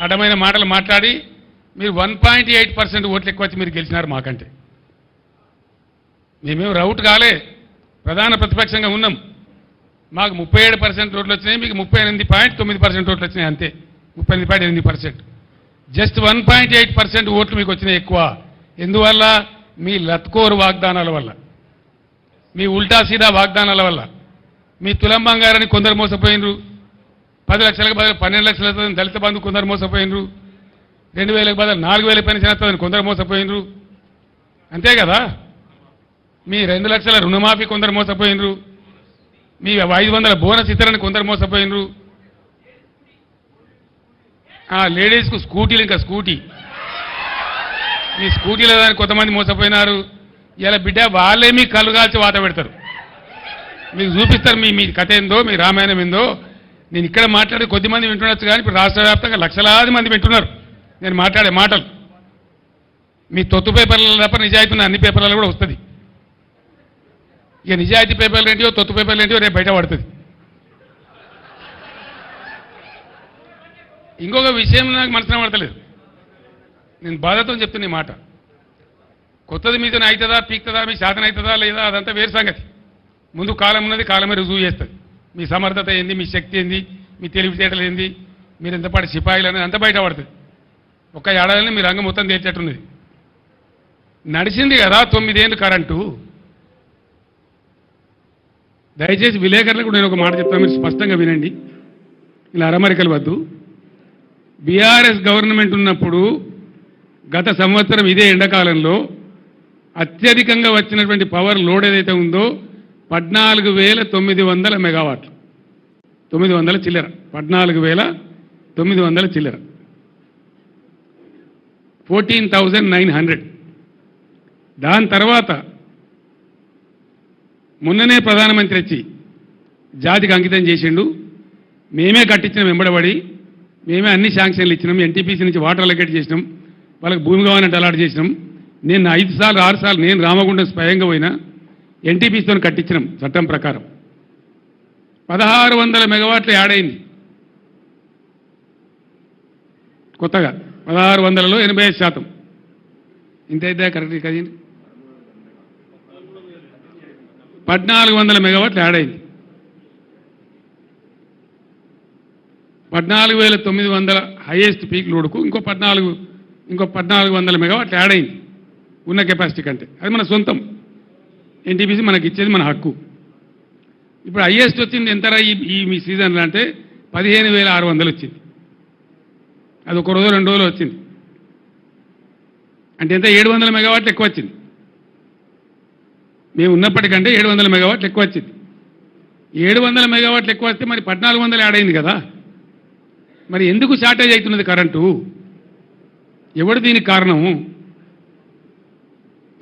అడ్డమైన మాటలు మాట్లాడి మీరు వన్ పాయింట్ ఎయిట్ పర్సెంట్ ఓట్లు ఎక్కువ వచ్చి మీరు గెలిచినారు మాకంటే. మేమేం రౌట్ కాలే. ప్రధాన ప్రతిపక్షంగా ఉన్నాం. మాకు ముప్పై ఏడు పర్సెంట్ ఓట్లు వచ్చినాయి మీకు ముప్పై ఎనిమిది పాయింట్ తొమ్మిది పర్సెంట్ ఓట్లు వచ్చినాయి అంతే. ముప్పై ఎనిమిది పాయింట్ ఎనిమిది percent just one point eight percent ఓట్లు మీకు వచ్చినాయి ఎక్కువ. ఎందువల్ల? మీ లత్కోరు వాగ్దానాల వల్ల. మీ ఉల్టా సీదా వాగ్దానాల వల్ల. మీ తులం బంగారాన్ని కొందరు మోసపోయినరు. పది లక్షలకు బదులు పన్నెండు లక్షల దళిత బంధు కొందరు మోసపోయినరు. రెండు వేలకు బదులు నాలుగు వేల పెన్షన్ వస్తుందని కొందరు మోసపోయినరు. అంతే కదా? మీ రెండు లక్షల రుణమాఫీ కొందరు మోసపోయినరు. మీ ఐదు వందల బోనస్ ఇతరని కొందరు మోసపోయినరు. లేడీస్కు స్కూటీలు ఇంకా స్కూటీ. మీ స్కూటీలో దానికి కొంతమంది మోసపోయినారు. ఇలా బిడ్డ వాళ్ళే మీ కళ్ళు కాల్చి వాత పెడతారు. మీకు చూపిస్తారు మీ మీ కథ ఏందో మీ రామాయణం ఏందో. నేను ఇక్కడ మాట్లాడే కొద్ది మంది వింటుండొచ్చు కానీ ఇప్పుడు రాష్ట్ర వ్యాప్తంగా లక్షలాది మంది వింటున్నారు. నేను మాట్లాడే మాటలు. మీ తొత్తు పేపర్లలో తప్ప నిజాయితీ ఉన్న అన్ని పేపర్లలో కూడా వస్తుంది. ఇక నిజాయితీ పేపర్లు ఏంటియో తొత్తు పేపర్లు ఏంటియో రేపు బయట పడుతుంది. ఇంకొక విషయం నాకు మనసున పడతలేదు. నేను బాధతో చెప్తున్న ఈ మాట. కొత్తది మీతో అవుతుందా పీక్తుందా మీ శాతం అవుతుందా లేదా అదంతా వేరు సంగతి. ముందు కాలం ఉన్నది కాలమే రుజువు చేస్తుంది. మీ సమర్థత ఏంది? మీ శక్తి ఏంది? మీ తెలివితేటలు ఏంది? మీరు ఎంతపాటి సిపాయిలు అనేది అంతా బయటపడుతుంది. ఒక ఏడాదిని మీ రంగం మొత్తం తేల్చేట్టున్నది నడిచింది కదా తొమ్మిదేళ్ళు కరెంటు. దయచేసి విలేకరులకు నేను ఒక మాట చెప్తాను మీరు స్పష్టంగా వినండి. ఇలా అరమరికలు వద్దు. బీఆర్ఎస్ గవర్నమెంట్ ఉన్నప్పుడు గత సంవత్సరం ఇదే ఎండాకాలంలో అత్యధికంగా వచ్చినటువంటి పవర్ లోడ్ ఏదైతే ఉందో పద్నాలుగు వేల తొమ్మిది వందల మెగావాట్లు. తొమ్మిది వందల చిల్లర. పద్నాలుగు వేల తొమ్మిది వందల చిల్లర. Fourteen thousand nine hundred. దాని తర్వాత మొన్ననే ప్రధానమంత్రి వచ్చి జాతికి అంకితం చేసిండు. మేమే కట్టించిన వెంబడబడి మేమే అన్ని శాంక్షన్లు ఇచ్చినాం. ఎన్టీపీసీ నుంచి వాటర్ అలొకేట్ చేసినాం. వాళ్ళకి భూమి కావాలంటే అలాట్ చేసినాం. నేను ఐదు సార్లు ఆరు సార్లు నేను రామగుండం స్వయంగా పోయినా. ఎన్టీపీసీతో కట్టించినాం చట్టం ప్రకారం. పదహారు వందల మెగావాట్లు యాడ్ అయింది. కొత్తగా పదహారు వందలలో ఎనభై ఐదు శాతం. ఇంతైతే కరెక్ట్ కదండి పద్నాలుగు వందల మెగావాట్లు యాడ్ అయింది. పద్నాలుగు వేల తొమ్మిది వందల హైయెస్ట్ పీక్ లోడ్కు ఇంకో పద్నాలుగు ఇంకో పద్నాలుగు వందల మెగావాట్లు యాడ్ అయింది. ఉన్న కెపాసిటీ కంటే. అది మన సొంతం. ఎన్టీపీసీ మనకి ఇచ్చేది మన హక్కు. ఇప్పుడు హైయెస్ట్ వచ్చింది ఎంతరా ఈ ఈ మీ సీజన్లో అంటే పదిహేను వేల ఆరు వందలు వచ్చింది అది ఒక రోజు రెండు రోజులు వచ్చింది. అంటే ఎంత? ఏడు వందల మెగావాట్లు ఎక్కువ వచ్చింది మేము ఉన్నప్పటికంటే ఏడు వందల మెగావాట్లు ఎక్కువ వచ్చింది ఏడు వందల మెగావాట్లు ఎక్కువ వస్తే మరి పద్నాలుగు వందలు యాడ్ అయింది కదా? మరి ఎందుకు షార్టేజ్ అవుతున్నది కరెంటు ఎవడు దీనికి కారణము?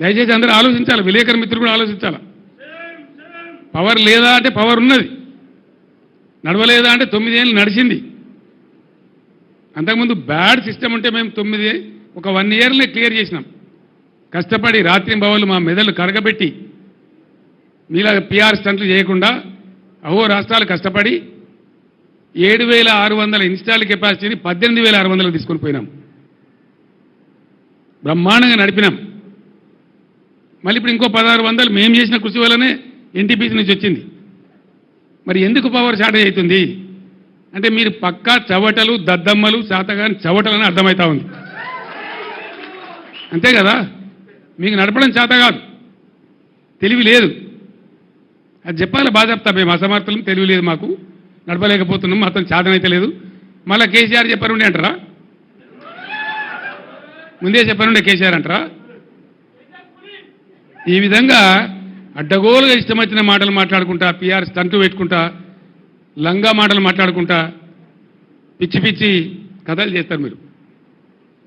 దయచేసి అందరూ ఆలోచించాలి. విలేకరు మిత్రులు కూడా ఆలోచించాలి. పవర్ లేదా అంటే పవర్ ఉన్నది. నడవలేదా అంటే తొమ్మిదేళ్ళు నడిచింది. అంతకుముందు బ్యాడ్ సిస్టమ్ ఉంటే మేము తొమ్మిది ఒక వన్ ఇయర్లే క్లియర్ చేసినాం. కష్టపడి రాత్రి భవన్లు మా మెదళ్ళు కరగబెట్టి మీలా పిఆర్ స్టంట్లు చేయకుండా అహో రాష్ట్రాలు కష్టపడి ఏడు వేల ఆరు వందల ఇన్స్టాల్ కెపాసిటీని పద్దెనిమిది వేల ఆరు వందలకు తీసుకొని పోయినాం. బ్రహ్మాండంగా నడిపినాం. మళ్ళీ ఇప్పుడు ఇంకో పదహారు వందలు మేము చేసిన కృషి వల్లనే ఎన్టీపీసీ నుంచి వచ్చింది. మరి ఎందుకు పవర్ షార్టేజ్ అవుతుంది? అంటే మీరు పక్కా చవటలు దద్దమ్మలు శాతగాని చవటలని అర్థమవుతా ఉంది. అంతే కదా? మీకు నడపడం చేత కాదు. తెలివి లేదు. అది చెప్పాలి? బాగా చెప్తా. మేము అసమర్థులం తెలివి లేదు మాకు. నడపలేకపోతున్నాం మొత్తం చేతనైతే లేదు. మళ్ళీ కేసీఆర్ చెప్పారుండే అంటారా? ముందే చెప్పారుండే కేసీఆర్ అంటారా? ఈ విధంగా అడ్డగోలుగా ఇష్టం వచ్చిన మాటలు మాట్లాడుకుంటా పిఆర్ స్టంటు పెట్టుకుంటా లంగా మాటలు మాట్లాడుకుంటా పిచ్చి పిచ్చి కథలు చేస్తారు మీరు.